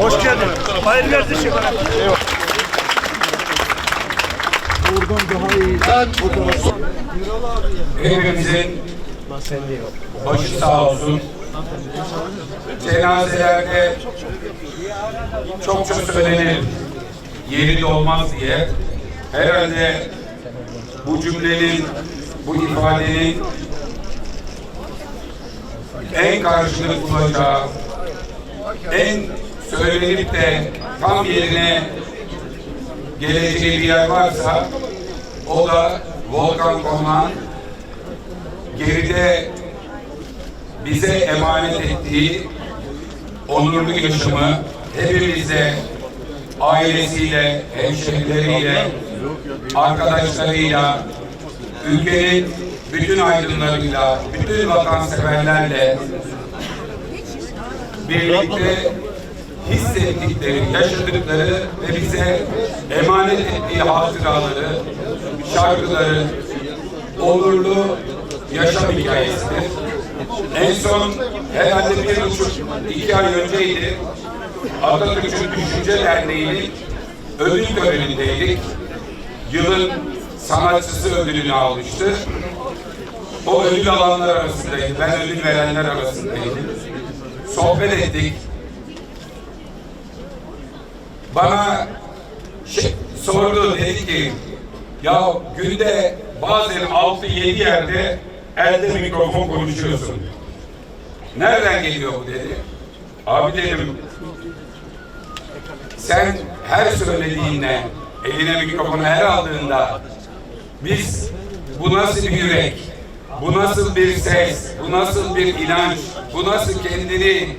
Hoş geldin. Hayır kardeşim. Hepimizin başı sağ olsun. Cenazelerde çok çok söylenir. Yeri de olmaz diye. Herhalde bu cümlenin, bu ifadenin en karşılık bulacağı, en söylenip de tam yerine geleceği bir yer varsa o da Volkan Konak'ın geride bize emanet ettiği onurlu yaşamı hepimize ailesiyle, hemşerileriyle, arkadaşlarıyla, ülkenin bütün aydınlarıyla, bütün vatanseverlerle birlikte hissettikleri, yaşadıkları ve bize emanet ettiği hatıraları, şarkıları, onurlu yaşam hikayesidir. En son herhalde bir buçuk, iki ay önceydi. Atatürk'ün Düşünce Derneği'nin ödül törenindeydik. Yılın sanatçısı ödülünü almıştı. O ödül alanlar arasındaydı. Ben ödül verenler arasındaydım. Sohbet ettik. Bana şey, sordu dedi ki ya günde bazen 6-7 yerde elde mikrofon konuşuyorsun. Nereden geliyor bu dedi. Abi dedim sen her söylediğinle eline mikrofonu her aldığında biz bu nasıl bir yürek, bu nasıl bir ses, bu nasıl bir inanç, bu nasıl kendini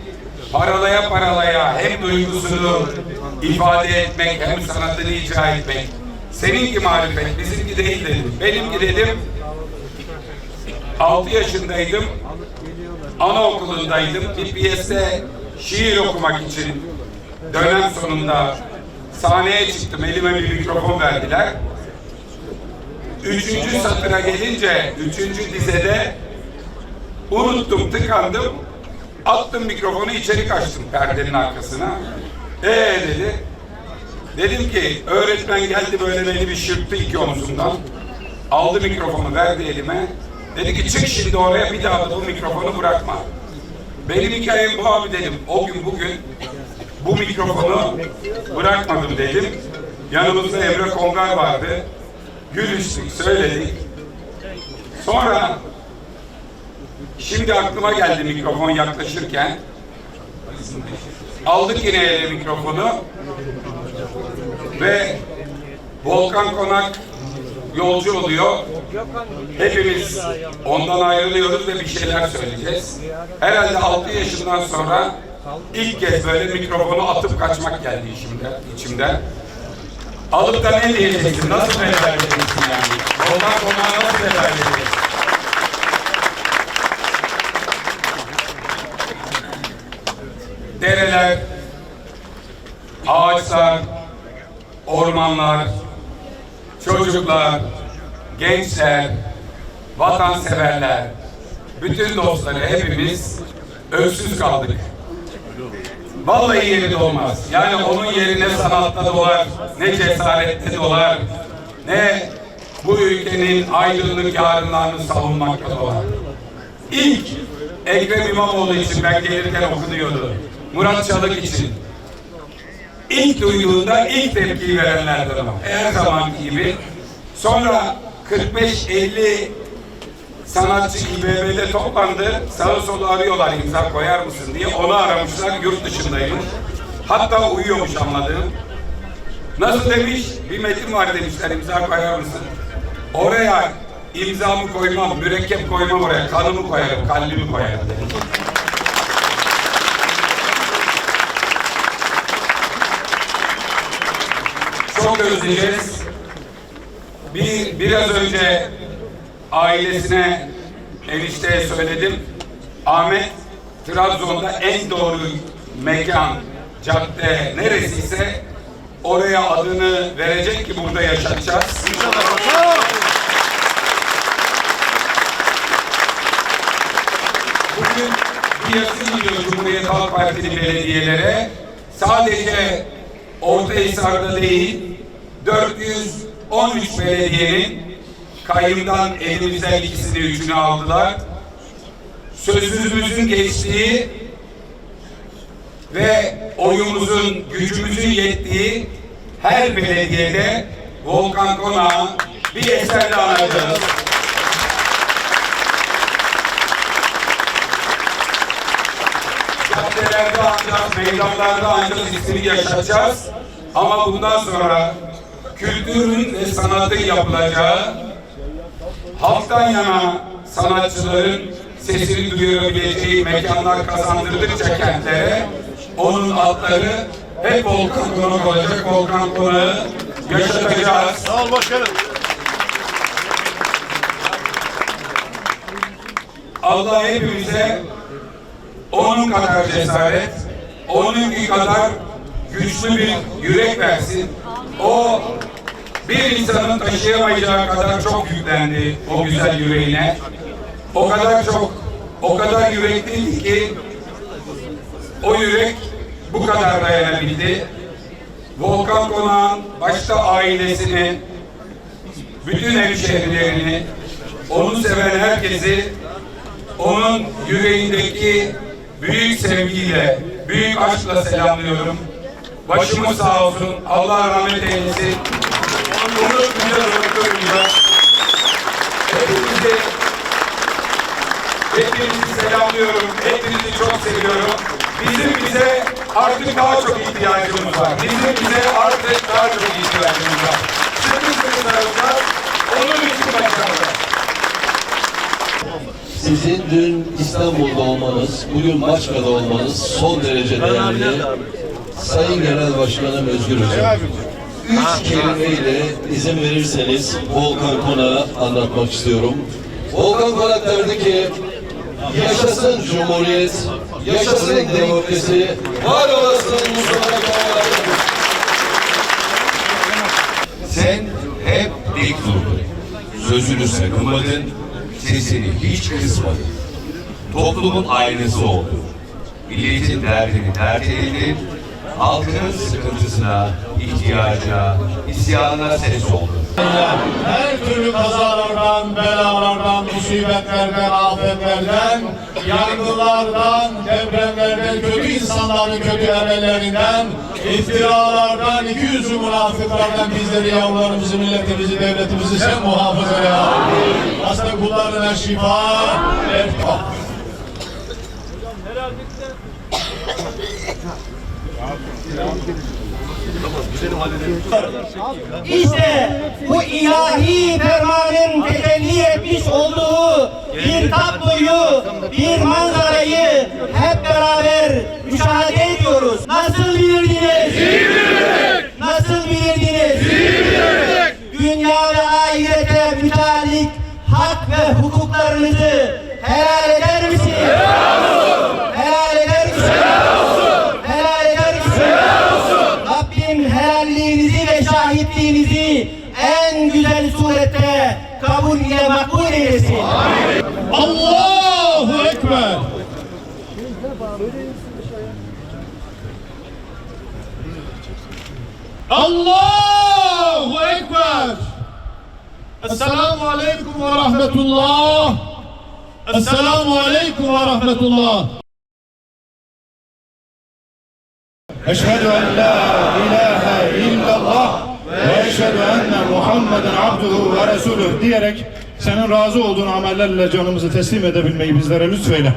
paralaya paralaya hem duygusunu ifade etmek hem sanatını icra etmek. Seninki marifet, bizimki değil dedim. Benimki dedim 6 yaşındaydım. Anaokulundaydım. Bir piyeste şiir okumak için dönem sonunda sahneye çıktım. Elime bir mikrofon verdiler. Üçüncü satıra gelince, üçüncü dizede unuttum, tıkandım. Attım mikrofonu içeri kaçtım perdenin arkasına. Ee dedi. Dedim ki öğretmen geldi böyle beni bir şırttı iki omzumdan. Aldı mikrofonu verdi elime. Dedi ki çık şimdi oraya bir daha da bu mikrofonu bırakma. Benim hikayem bu abi dedim. O gün bugün bu mikrofonu bırakmadım dedim. Yanımızda Emre Kongar vardı. Gülüştük, söyledik. Sonra şimdi aklıma geldi mikrofon yaklaşırken. Aldık yine ele mikrofonu ve Volkan Konak yolcu oluyor. Hepimiz ondan ayrılıyoruz ve bir şeyler söyleyeceğiz. Herhalde 6 yaşından sonra ilk kez böyle mikrofonu atıp kaçmak geldi içimde, içimden. Alıp da ne diyeceksin? Nasıl veda edeceksin yani? Volkan Konak'a nasıl veda edeceksin? Dereler, ağaçlar, ormanlar, çocuklar, gençler, vatanseverler, bütün dostları hepimiz öksüz kaldık. Vallahi yeri de olmaz. Yani onun yeri ne sanatta dolar, ne cesarette dolar, ne bu ülkenin aydınlık yarınlarını savunmakta dolar. İlk Ekrem İmamoğlu için ben gelirken okunuyordu. Murat Çalık için. İlk duyduğunda ilk tepkiyi verenlerdir ama. Her zamanki gibi. Sonra 45-50 sanatçı İBB'de toplandı. Sağı solu arıyorlar imza koyar mısın diye. Onu aramışlar yurt dışındaymış. Hatta uyuyormuş anladığım. Nasıl demiş? Bir metin var demişler imza koyar mısın? Oraya imzamı koymam, mürekkep koymam oraya. Kanımı koyarım, kalbimi koyarım demiş. Çok özleyeceğiz. Bir, biraz önce ailesine, enişteye söyledim. Ahmet Trabzon'da en doğru mekan, cadde neresiyse oraya adını verecek ki burada yaşatacağız. Bugün bir yazı gidiyor Cumhuriyet Halk Partili belediyelere. sadece Ortahisar'da değil 413 belediyenin kayyumdan elimizden ikisini üçünü aldılar. Sözümüzün geçtiği ve oyumuzun, gücümüzün yettiği her belediyede Volkan Konağı bir eserle anacağız. Caddelerde ancak, meydanlarda ancak ismini yaşatacağız. Ama bundan sonra kültürün ve sanatın yapılacağı, halktan yana sanatçıların sesini duyurabileceği mekanlar kazandırdıkça kentlere onun adları hep Volkan Konak olacak. Volkan Konağı yaşatacağız. Sağ ol başkanım. Allah hepimize onun kadar cesaret, onun kadar güçlü bir yürek versin. O bir insanın taşıyamayacağı kadar çok yüklendi o güzel yüreğine. O kadar çok, o kadar yürekliydi ki o yürek bu kadar dayanabildi. Volkan Konak'ın başta ailesini, bütün hemşehrilerini, onu seven herkesi onun yüreğindeki büyük sevgiyle, büyük aşkla selamlıyorum. Başımız sağ olsun. Allah rahmet eylesin. Unutmayacağız, unutmayacağız. Hepinizi, hepinizi selamlıyorum. Hepinizi çok seviyorum. Bizim bize artık daha çok ihtiyacımız var. Bizim bize artık daha çok ihtiyacımız var. Sıkı sıkı sarılacağız. Onun için başaracağız. Sizin dün İstanbul'da olmanız, bugün Maçka'da olmanız son derece değerli. Sayın Genel Başkanım Özgür Hocam, üç kelimeyle izin verirseniz Volkan Konak'ı anlatmak istiyorum. Volkan Konak derdi ki, yaşasın Cumhuriyet, yaşasın demokrasi, var olasın Mustafa Kemal. Sen hep dik durdun. Sözünü sakınmadın, sesini hiç kısmadın. Toplumun aynası oldun. Milletin derdini dert edindin. Halkın sıkıntısına, ihtiyaca, isyanına ses oldun. Her türlü kazalardan, belalardan, musibetlerden, afetlerden, yangınlardan, depremlerden, kötü insanların kötü emellerinden, iftiralardan, iki yüzlü münafıklardan bizleri, yavrularımızı, milletimizi, devletimizi sen muhafaza ya. Hasta kullarına şifa, efkar. İşte bu ilahi fermanın tecelli etmiş olduğu bir tabloyu, bir manzarayı hep beraber müşahede ediyoruz. Nasıl bilirdiniz? Nasıl bilirdiniz? Dünya ve ahirete mütalik hak ve hukuklarınızı helal eder misiniz? الله أكبر. الله أكبر. السلام عليكم ورحمة الله. السلام عليكم ورحمة الله. أشهد أن لا إله إلا الله. وأشهد أن محمدا عبده ورسوله. ديرك senin razı olduğun amellerle canımızı teslim edebilmeyi bizlere lütfeyle.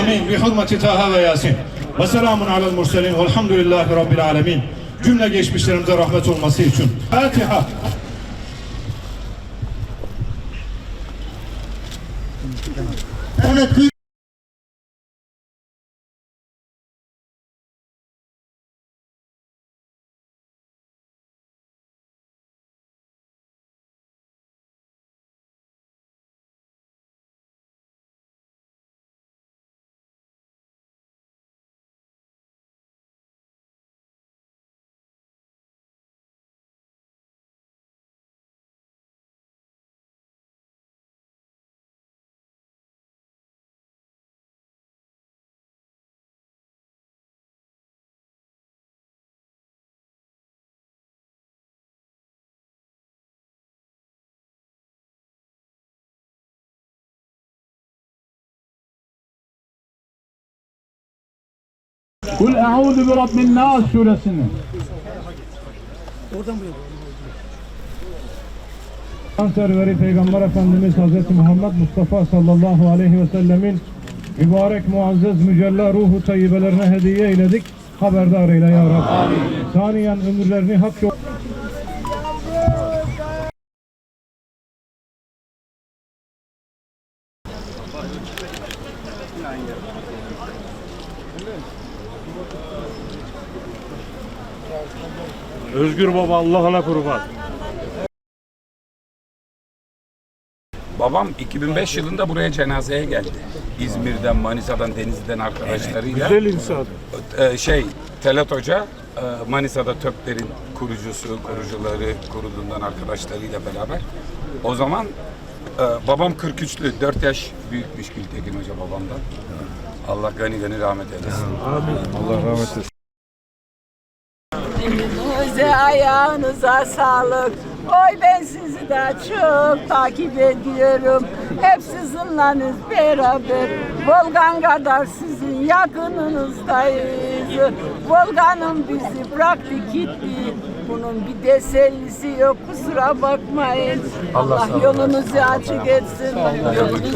Amin. Bi hurmeti Taha ve Yasin. Ve selamun alel murselin velhamdülillahi rabbil alemin. Cümle geçmişlerimize rahmet olması için. Fatiha. Evet, Kul e'udu bi rabbin nas suresini. serveri Peygamber Efendimiz Hz. Muhammed Mustafa sallallahu aleyhi ve sellemin mübarek muazzez mücella ruhu tayyibelerine hediye eyledik. Haberdar eyle ya Rabbi. Saniyen ömürlerini hak yol Özgür baba Allah'ına kurban. Babam 2005 yılında buraya cenazeye geldi. İzmir'den, Manisa'dan, Denizli'den arkadaşlarıyla. Güzel insan. Ee, şey, Telat Hoca e, Manisa'da TÖP'lerin kurucusu, kurucuları, kurulundan arkadaşlarıyla beraber. O zaman e, babam 43'lü, 4 yaş büyükmüş Gültekin Hoca babamdan. Allah gani gani rahmet eylesin. Allah rahmet eylesin. Elinize ayağınıza sağlık. Oy ben sizi de çok takip ediyorum. Hep sizinle beraber. Volkan kadar sizin yakınınızdayız. Volkan'ın bizi bıraktı gitti. Bunun bir tesellisi yok kusura bakmayın. Allah, yolunuzu açık etsin.